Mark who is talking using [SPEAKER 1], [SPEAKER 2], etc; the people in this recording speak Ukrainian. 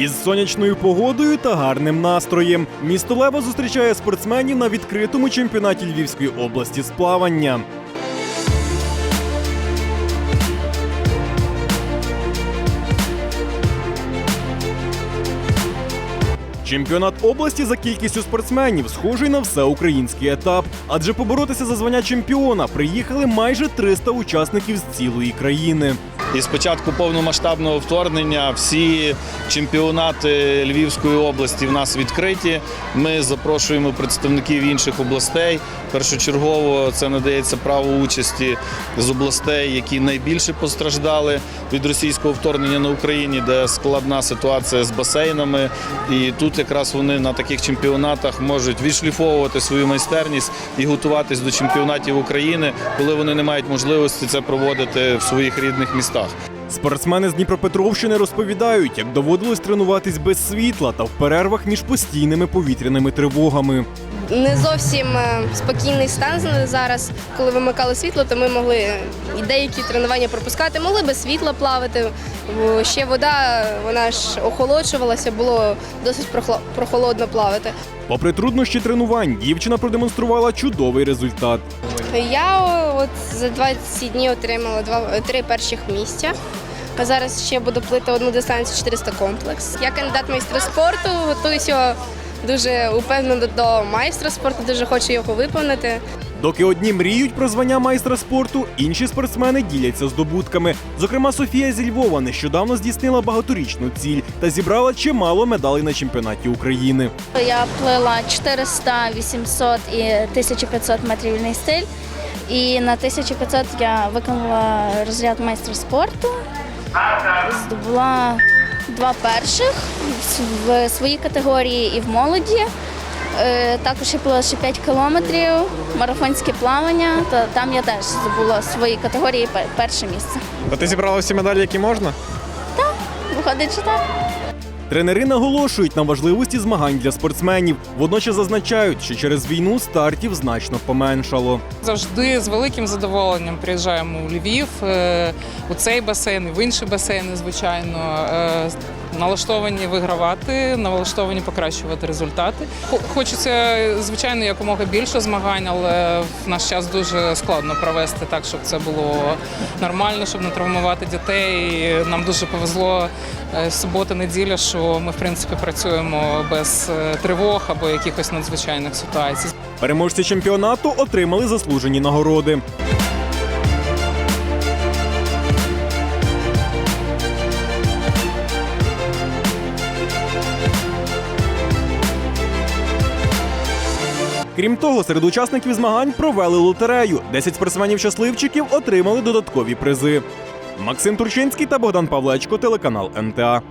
[SPEAKER 1] Із сонячною погодою та гарним настроєм місто Лева зустрічає спортсменів на відкритому чемпіонаті Львівської області з плавання. Чемпіонат області за кількістю спортсменів схожий на всеукраїнський етап, адже поборотися за звання чемпіона приїхали майже 300 учасників з цілої країни.
[SPEAKER 2] І з початку повномасштабного вторгнення всі чемпіонати Львівської області в нас відкриті. Ми запрошуємо представників інших областей. Першочергово це надається право участі з областей, які найбільше постраждали від російського вторгнення на Україні, де складна ситуація з басейнами. І тут якраз вони на таких чемпіонатах можуть відшліфовувати свою майстерність і готуватись до чемпіонатів України, коли вони не мають можливості це проводити в своїх рідних містах.
[SPEAKER 1] Спортсмени з Дніпропетровщини розповідають, як доводилось тренуватись без світла та в перервах між постійними повітряними тривогами.
[SPEAKER 3] Не зовсім е, спокійний стан зараз. Коли вимикали світло, то ми могли і деякі тренування пропускати, могли без світла плавати. Ще вода, вона ж охолоджувалася, було досить прохолодно плавати.
[SPEAKER 1] Попри труднощі тренувань, дівчина продемонструвала чудовий результат.
[SPEAKER 3] Я от за 20 днів отримала два три перших місця. А зараз ще буду плити одну дистанцію 400 комплекс. Я кандидат майстра спорту, готуюся дуже упевнено до майстра спорту, дуже хочу його виповнити.
[SPEAKER 1] Доки одні мріють про звання майстра спорту, інші спортсмени діляться здобутками. Зокрема, Софія зі Львова нещодавно здійснила багаторічну ціль та зібрала чимало медалей на чемпіонаті України.
[SPEAKER 4] Я плила 400, 800 і 1500 метрів вільний стиль. І на 1500 я виконала розряд майстра спорту. Здобула два перших в своїй категорії і в молоді. Е, Також я плила ще 5 кілометрів, марафонське плавання. Та там я теж здобула в своїй категорії пер- перше місце.
[SPEAKER 1] А ти зібрала всі медалі, які можна?
[SPEAKER 4] Так, Виходить, що так.
[SPEAKER 1] Тренери наголошують на важливості змагань для спортсменів. Водночас зазначають, що через війну стартів значно поменшало.
[SPEAKER 5] Завжди з великим задоволенням приїжджаємо у Львів, е, у цей басейн, і в інші басейни, звичайно. Налаштовані вигравати, налаштовані покращувати результати. Хочеться, звичайно, якомога більше змагань, але в наш час дуже складно провести так, щоб це було нормально, щоб не травмувати дітей. Нам дуже повезло е, субота, неділя, що ми в принципі працюємо без е, тривог або якихось надзвичайних ситуацій.
[SPEAKER 1] Переможці чемпіонату отримали заслужені нагороди. Крім того, серед учасників змагань провели лотерею. 10 спортсменів-щасливчиків отримали додаткові призи. Максим Турчинський та Богдан Павлечко, телеканал НТА.